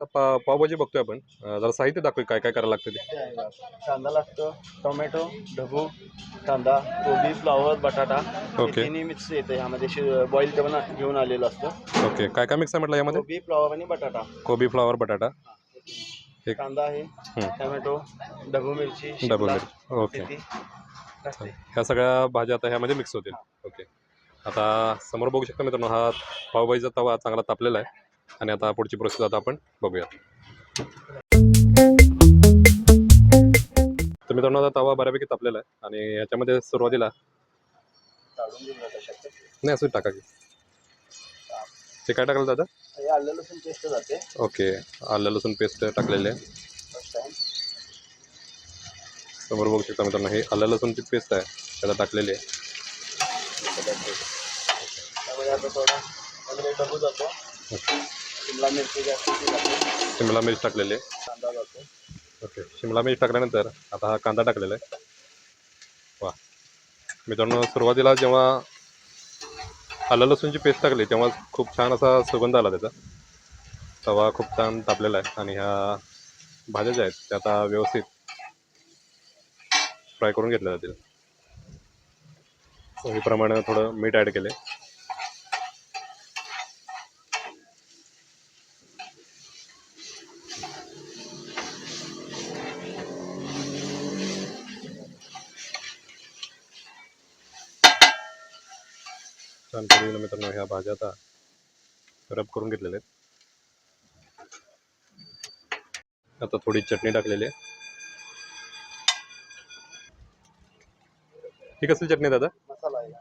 पा पावभाजी बघतोय आपण. अं, जरा साहित्य दाखवूया काय काय करायला लागतं ते. कांदा लागतो टोमॅटो ढबू कांदा कोबी फ्लावर बटाटा. हे ओके. तिन्ही मिक्स येते. ह्यामध्ये बॉईल करून घेऊन आलेलं असतं. ओके. काय काय मिक्स आहे म्हटलं यामध्ये कोबी फ्लावर आणि बटाटा. कोबी फ्लावर बटाटा. एक- कांदा आहे टोमॅटो ढबू मिरची डबल शिमला, मिरची. ओके. मेथी. ह्या सगळ्या भाज्या आता ह्यामध्ये मिक्स होतील. ओके. आता समोर बघू शकता मित्रांनो हा पावभाजीचा तवा चांगला तापलेला आहे. आणि आता पुढची प्रोसेस आता आपण बघूया तर मित्रांनो आता तवा बऱ्यापैकी तापलेला आहे आणि याच्यामध्ये सुरुवातीला. नाही असं टाका की. ते काय टाकलं दादा? आलं लसूण पेस्ट जाते. ओके आलं लसूण पेस्ट टाकलेले. आहे समोर बघू शकता मित्रांनो हे आलं लसूणची पेस्ट आहे त्याला टाकलेली. आहे आता थोडा जातो. शिमला मिरची जास्त ती. शिमला मिर्च टाकलेली आहे. कांदा जातो. ओके शिमला मिर्च टाकल्यानंतर आता हा कांदा टाकलेला आहे. वा. मित्रांनो सुरुवातीला जेव्हा आलं लसूणची पेस्ट टाकली तेव्हा खूप छान असा सुगंध आला त्याचा. तवा खूप छान तापलेला आहे आणि ह्या भाज्या ज्या आहेत त्या आता व्यवस्थित फ्राय करून घेतल्या जातील. चवीप्रमाणे थोडं मीठ ॲड केले छान पद्धतीने मित्रांनो ह्या भाज्या आता रब करून घेतलेल्या आहेत. आता थोडी चटणी टाकलेली आहे. ही कसली चटणी आहे दादा? मसाला आहे.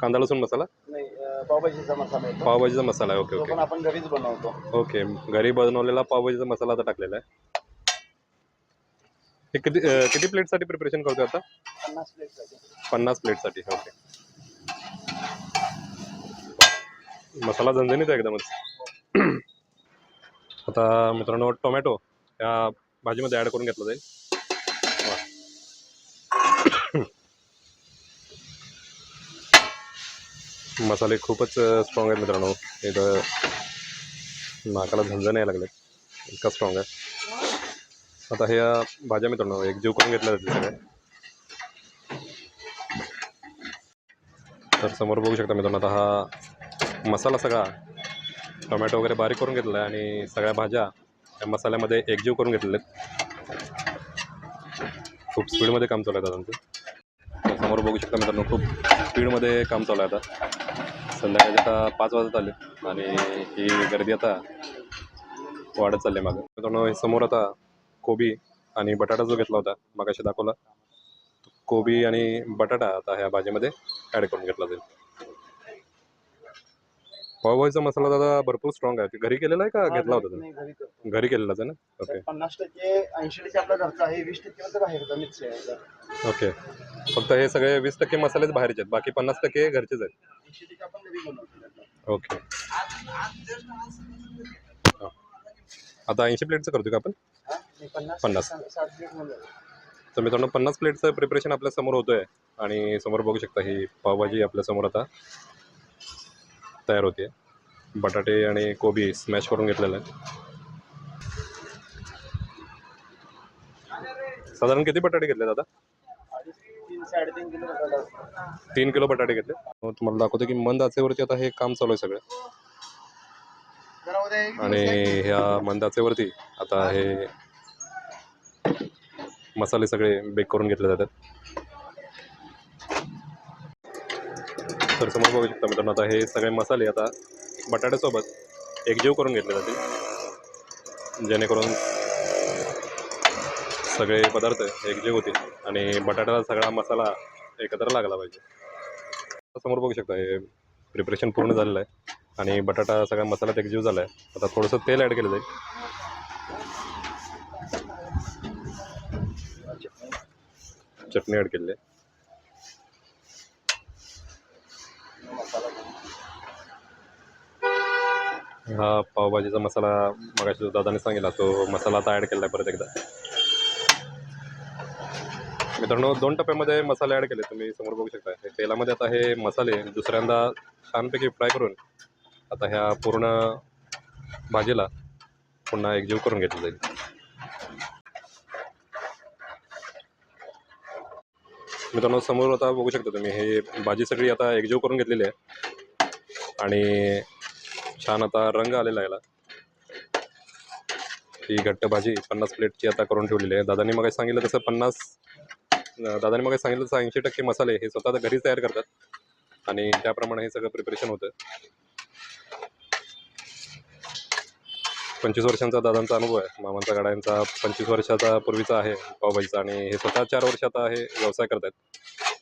कांदा लसूण मसाला? पावभाजीचा मसाला येतो. पावभाजीचा मसाला आहे ओके ओके. पण आपण घरीच बनवतो. ओके घरी बनवलेला पावभाजीचा मसाला आता टाकलेला आहे. हे किती किती प्लेटसाठी प्रिपरेशन करतो आता? पन्नास प्लेटसाठी. पन्नास प्लेटसाठी ओके. मसाला झणझणीत आहे एकदमच. आता मित्रांनो टोमॅटो या भाजीमध्ये ॲड करून घेतला जाईल. मसाले खूपच स्ट्रॉंग आहेत मित्रांनो. इथं नाकाला झंझण यायला लागले इतका स्ट्रॉंग आहे. आता ह्या भाज्या मित्रांनो एक जीव करून घेतल्या जातील सगळ्या तर समोर बघू शकता मित्रांनो आता हा मसाला सगळा टोमॅटो वगैरे बारीक करून घेतला आहे आणि सगळ्या भाज्या या मसाल्यामध्ये एकजीव करून घेतलेल्या आहेत. खूप स्पीडमध्ये काम चालू आहे आता तुमचं समोर बघू शकता मित्रांनो खूप स्पीडमध्ये काम चालू आहे आता. संध्याकाळी आता पाच वाजत आले आणि ही गर्दी आता वाढत चालली आहे मागं. मित्रांनो समोर आता कोबी आणि बटाटा जो घेतला होता मागाशी दाखवला कोबी आणि बटाटा आता ह्या भाजीमध्ये ॲड करून घेतला जाईल. पावभाजीचा मसाला दादा भरपूर स्ट्रॉंग आहे. घरी केलेला आहे का घेतला होता घरी- तुम्ही? घरी केलेलाच आहे ना? ओके पन्नास टक्के ऐंशी टक्के आपला घरचा आहे वीस टक्के म्हणजे बाहेरचा मिक्स आहे. याच्यात. ओके फक्त हे सगळे वीस टक्के मसालेच बाहेरचे आहेत. बाकी पन्नास टक्के घरचेच आहेत. ऐंशी टक्के आपण घरी बनवतो. त्यातला. ओके हा. आता ऐंशी प्लेटचं करतो का आपण? हा? हे पन्नास पन्नास. साठ- साठ प्लेटमध्ये तर मित्रांनो पन्नास प्लेटचं प्रिपरेशन आपल्यासमोर होतोय. आणि समोर बघू शकता ही पावभाजी आपल्यासमोर आता. तयार होते बटाटे आणि कोबी स्मॅश करून घेतलेलं आहे. साधारण किती बटाटे घेतले दादा? तीन किलो बटाटे घेतले. तुम्हाला दाखवतो की मंद आचेवरती आता हे काम चालू आहे सगळं. आणि ह्या मंद आचेवरती आता हे मसाले सगळे बेक करून घेतले जातात. तर समोर बघू शकता मित्रांनो आता हे सगळे मसाले आता बटाट्यासोबत एकजीव करून घेतले जातील. जेणेकरून सगळे पदार्थ एकजीव होतील आणि बटाट्याला सगळा मसाला एकत्र लागला पाहिजे. समोर बघू शकता हे प्रिपरेशन पूर्ण झालेलं आहे आणि बटाटा सगळ्या मसाल्यात एकजीव झाला आहे आता थोडंसं तेल ॲड केलं जाईल. चटणी ॲड केलेली आहे. हा पावभाजीचा मसाला मगाशी दादाने सांगितला तो मसाला आता ॲड केला आहे परत एकदा. मित्रांनो दोन टप्प्यामध्ये मसाले ॲड केले तुम्ही समोर बघू शकता. तेलामध्ये आता हे मसाले दुसऱ्यांदा छानपैकी फ्राय करून आता ह्या पूर्ण भाजीला पुन्हा एकजीव करून घेतलं जाईल. मित्रांनो समोर आता बघू शकता तुम्ही हे भाजी सगळी आता एकजीव करून घेतलेली आहे. आणि छान आता रंग आलेला आहे याला. ही घट्ट भाजी पन्नास प्लेटची आता करून ठेवलेली आहे. दादानी मग सांगितलं तसं पन्नास दादानी मग सांगितलं तसं ऐंशी टक्के मसाले हे स्वतः घरीच तयार करतात. आणि त्याप्रमाणे हे सगळं प्रिपरेशन होतं. पंचवीस वर्षांचा दादांचा अनुभव आहे. मामांचा गाड्यांचा पंचवीस वर्षाचा पूर्वीचा आहे पावभाजीचा. आणि हे स्वतः चार वर्ष आता हे व्यवसाय करत आहेत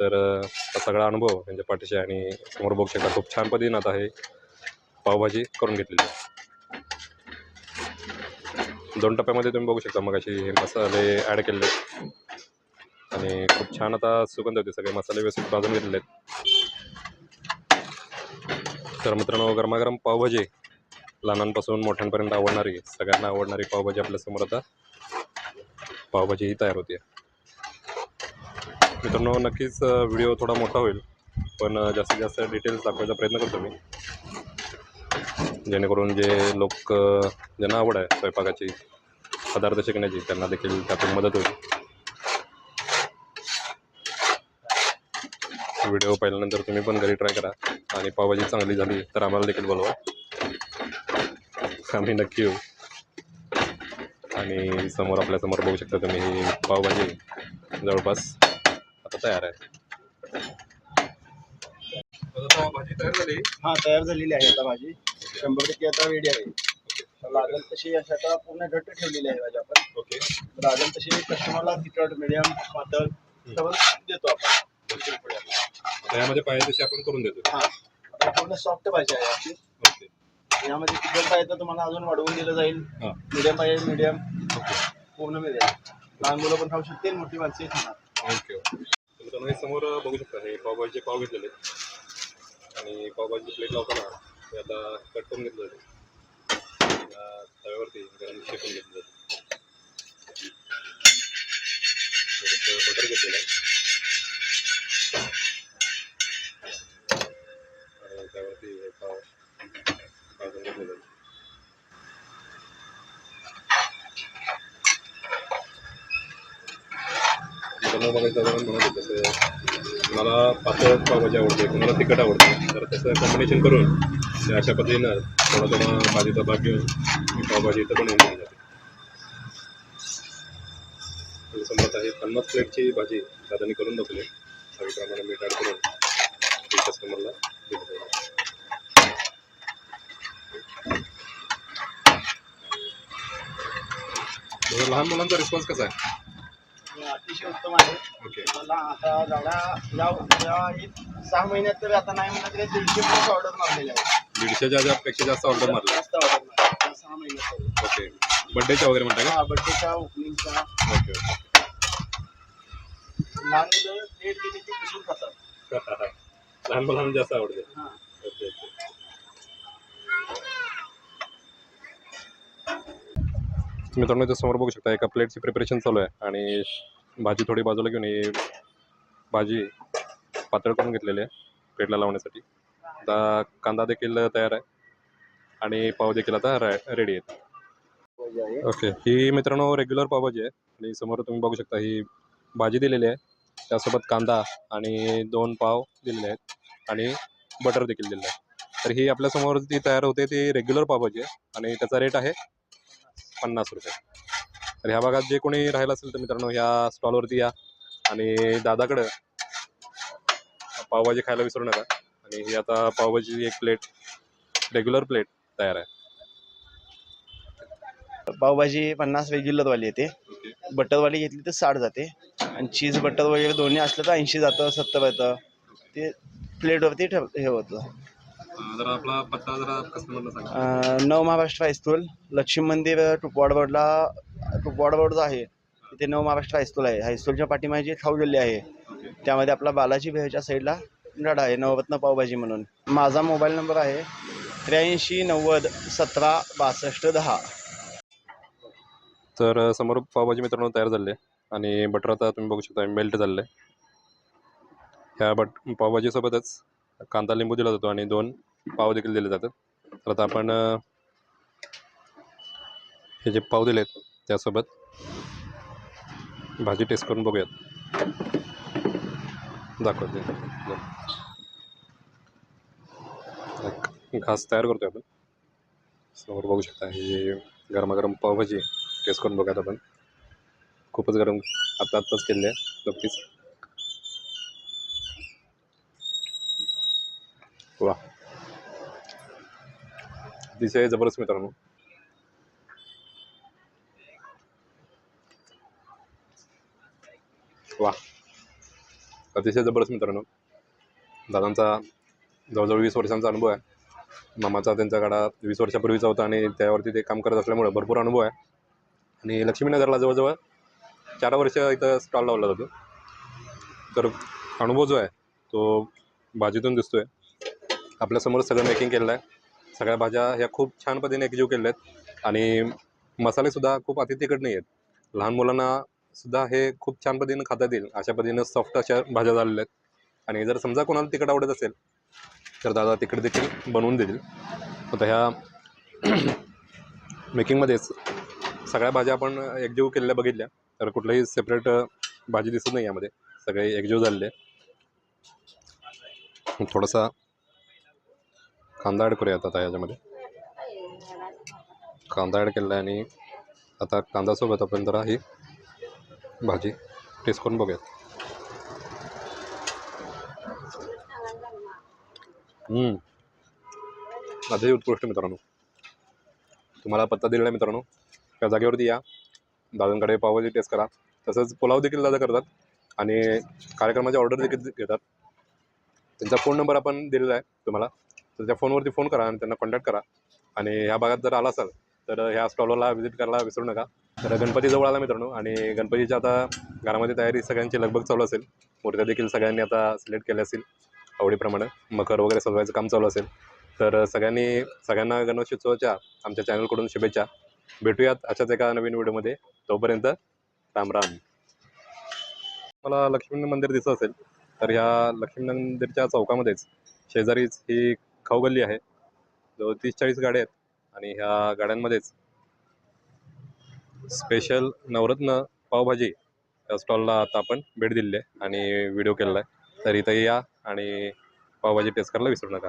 तर हा सगळा अनुभव त्यांच्या पाठीशी आणि समोर बघू शकता खूप छान पद्धतीनं आता हे पावभाजी करून घेतलेली आहे. दोन टप्प्यामध्ये तुम्ही बघू शकता मग हे मसाले ॲड केलेले आहेत. आणि खूप छान आता सुगंध होते सगळे मसाले व्यवस्थित भाजून घेतलेले आहेत. तर मित्रांनो गरमागरम पावभाजी लहानांपासून मोठ्यांपर्यंत आवडणारी सगळ्यांना आवडणारी पावभाजी आपल्यासमोर आता पावभाजी ही तयार होते मित्रांनो नक्कीच व्हिडिओ थोडा मोठा होईल पण जास्तीत जास्त डिटेल्स दाखवायचा प्रयत्न करतो मी. जेणेकरून जे लोक ज्यांना आवड आहे स्वयंपाकाची पदार्थ शिकण्याची त्यांना देखील त्यातून मदत होईल. व्हिडिओ पाहिल्यानंतर तुम्ही पण घरी ट्राय करा. आणि पावभाजी चांगली झाली तर आम्हाला देखील बोलवा. आम्ही नक्की येऊ. आणि समोर आपल्यासमोर बघू शकता तुम्ही ही पावभाजी. जवळपास आता तयार आहे. भाजी तयार झाली. हा तयार झालेली आहे आता भाजी. शंभर टक्के आता रेडी आहे. लागेल तशी अशा आता पूर्ण घट्ट ठेवलेली आहे भाजी आपण. ओके लागेल तशी कस्टमरला तिखट मिडियम पातळ सगळं देतो आपण. त्यामध्ये पाहिजे तशी आपण करून देतो. हा. पूर्ण सॉफ्ट भाजी आहे आपली ओके यामध्ये तिखट पाहिजे तर तुम्हाला अजून वाढवून दिलं जाईल. मिडियम पाहिजे मिडियम पूर्ण मिळेल लहान मुलं पण खाऊ शकतील मोठी खाणार. ओके ओके मित्रांनो हे समोर बघू शकता हे पावभाजीचे पाव घेतलेले. आणि पावभाजी प्लेट लावताना ते आता कट करून घेतलं जाते या तव्यावरती गरम शेकून घेतलं जाते थोडंसं बटर घेतलेलं आहे आणि त्यावरती हे पाव भाजून घेतले जाते मित्रांनो बघा साधारण म्हणत होते मला पातळ पावभाजी आवडते कोणाला तिखट आवडते तर त्याचं कॉम्बिनेशन करून अशा पद्धतीनं थोडा थोडा भाजीचा भाग घेऊन मी पावभाजी इथं बनवून घेऊन जाते. समजत आहे पन्नास प्लेटची भाजी दादानी करून दाखवली त्याप्रमाणे मीठ ॲड करून कस्टमरला दिली जाईल. लहान मुलांचा रिस्पॉन्स कसा आहे? अतिशय उत्तम आहे. ओके. मला आता गाड्या या या एक सहा महिन्यात तरी आता नाही म्हणलं तरी दीडशे प्लस ऑर्डर मारलेल्या आहेत. दीडशेच्या ज्या पेक्षा जास्त ऑर्डर मारला. जास्त ऑर्डर मारल्या या सहा महिन्यात. ओके. बड्डेच्या वगैरे म्हणता हा बड्डेच्या ओपनिंगच्या का ओके ओके. लहान मुलं लेट गेली की पुसून खातात. लहान मुलांना जास्त आवडते. हा. Okay okay. मित्रांनो इथं समोर बघू शकता एका प्लेटची प्रिपरेशन चालू आहे. आणि भाजी थोडी बाजूला घेऊन ही भाजी पातळ करून घेतलेली आहे प्लेटला लावण्यासाठी. आता कांदा देखील तयार आहे आणि पाव देखील आता रेडी आहेत. ओके ही मित्रांनो रेग्युलर पावभाजी आहे आणि समोर तुम्ही बघू शकता ही भाजी दिलेली आहे. त्यासोबत कांदा आणि दोन पाव दिलेले आहेत आणि बटर देखील दिलेलं आहे. तर ही आपल्यासमोर ती तयार होते ती रेग्युलर पावभाजी आहे आणि त्याचा रेट आहे पन्नास रुपये. तर ह्या भागात जे कोणी राहिलं असेल तर मित्रांनो ह्या स्टॉलवरती या. आणि दादाकडं पावभाजी खायला विसरू नका. आणि ही आता पावभाजी एक प्लेट रेग्युलर प्लेट तयार आहे. पावभाजी पन्नास रेग्युलरवाली येते. बटरवाली घेतली तर साठ जाते. आणि चीज बटर वगैरे दोन्ही असलं तर ऐंशी जातं सत्तर येतं ते प्लेटवरती ठेव हे होतं. नव महाराष्ट्र हायस्कूल लक्ष्मी मंदिर टुपवाड रोडला तो रोड जो आहे तिथे नव महाराष्ट्र हायस्कूल आहे. हायस्कूलच्या पाठीमागे जी खाऊ गल्ली आहे त्यामध्ये आपला बालाजी भेच्या साईडला गाडा आहे नवरत्न पावभाजी म्हणून. माझा मोबाईल नंबर आहे त्र्याऐंशी नव्वद सतरा बासष्ट दहा. तर समोर पावभाजी मित्रांनो तयार झाले आणि बटर आता तुम्ही बघू शकता मेल्ट झाले ह्या बट पावभाजीसोबतच कांदा लिंबू दिला जातो आणि दोन पाव देखील दिले जातात. तर आता आपण हे जे पाव दिलेत त्यासोबत भाजी टेस्ट करून बघूयात. दाखवते. एक घास तयार करतोय आपण. समोर बघू शकता हे गरमागरम पावभाजी टेस्ट करून बघूयात आपण. खूपच गरम आत्ता आत्ताच केले आहे नक्कीच. वा अतिशय जबरदस्त मित्रांनो. वा. अतिशय जबरदस्त मित्रांनो. दादांचा जवळजवळ वीस वर्षांचा अनुभव आहे. मामाचा त्यांचा गाडा वीस वर्षापूर्वीचा होता आणि त्यावरती ते काम करत असल्यामुळे भरपूर अनुभव आहे. आणि लक्ष्मीनगरला जवळजवळ चार वर्ष इथं स्टॉल लावला जातो. तर अनुभव जो आहे तो भाजीतून दिसतोय. आपल्यासमोर सगळं मेकिंग केलेलं आहे. सगळ्या भाज्या ह्या खूप छान पद्धतीने एकजीव केलेल्या आहेत. आणि मसालेसुद्धा खूप अति तिकट नाही आहेत लहान मुलांना सुद्धा हे खूप छान पद्धतीनं खाता येतील अशा पद्धतीनं सॉफ्ट अशा भाज्या झालेल्या आहेत. आणि जर समजा कोणाला तिकट आवडत असेल तर दादा तिकडे देखील बनवून देतील. आता ह्या मेकिंगमध्येच सगळ्या भाज्या आपण एकजीव केलेल्या बघितल्या तर कुठलंही सेपरेट भाजी दिसत नाही यामध्ये. सगळे एकजीव झालेले थोडासा कांदा ॲड करूया आता याच्यामध्ये कांदा ॲड केला आहे आणि आता कांदासोबत आपण जरा ही भाजी. टेस्ट करून बघूयात. हम्म. अतिशय उत्कृष्ट मित्रांनो. तुम्हाला पत्ता दिलेला आहे मित्रांनो. त्या जागेवरती या. दादांकडे पावभाजी टेस्ट करा. तसंच पुलाव देखील दादा करतात. आणि कार्यक्रमाची ऑर्डर देखील घेतात. त्यांचा फोन नंबर आपण दिलेला आहे तुम्हाला. तर त्या फोनवरती फोन करा आणि त्यांना कॉन्टॅक्ट करा. आणि ह्या भागात जर आला असाल तर ह्या स्टॉलला व्हिजिट करायला विसरू नका. तर गणपती जवळ आला मित्रांनो आणि गणपतीच्या आता घरामध्ये तयारी सगळ्यांची लगबग चालू असेल. मूर्त्या देखील सगळ्यांनी आता सिलेक्ट केल्या असतील आवडीप्रमाणे. मकर वगैरे सजवायचं काम चालू असेल. तर सगळ्यांनी सगळ्यांना गणेशोत्सवाच्या आमच्या चॅनलकडून शुभेच्छा. भेटूयात अशाच एका नवीन व्हिडिओमध्ये. तोपर्यंत राम राम. मला लक्ष्मी मंदिर दिसत असेल तर ह्या लक्ष्मी मंदिरच्या चौकामध्येच शेजारीच ही खाऊगल्ली आहे. जवळ तीस चाळीस गाड्या आहेत. आणि ह्या गाड्यांमध्येच स्पेशल नवरत्न पावभाजी या स्टॉलला आता आपण भेट दिलेली आहे आणि व्हिडिओ केलेला आहे. तर इथं या आणि पावभाजी टेस्ट करायला विसरू नका.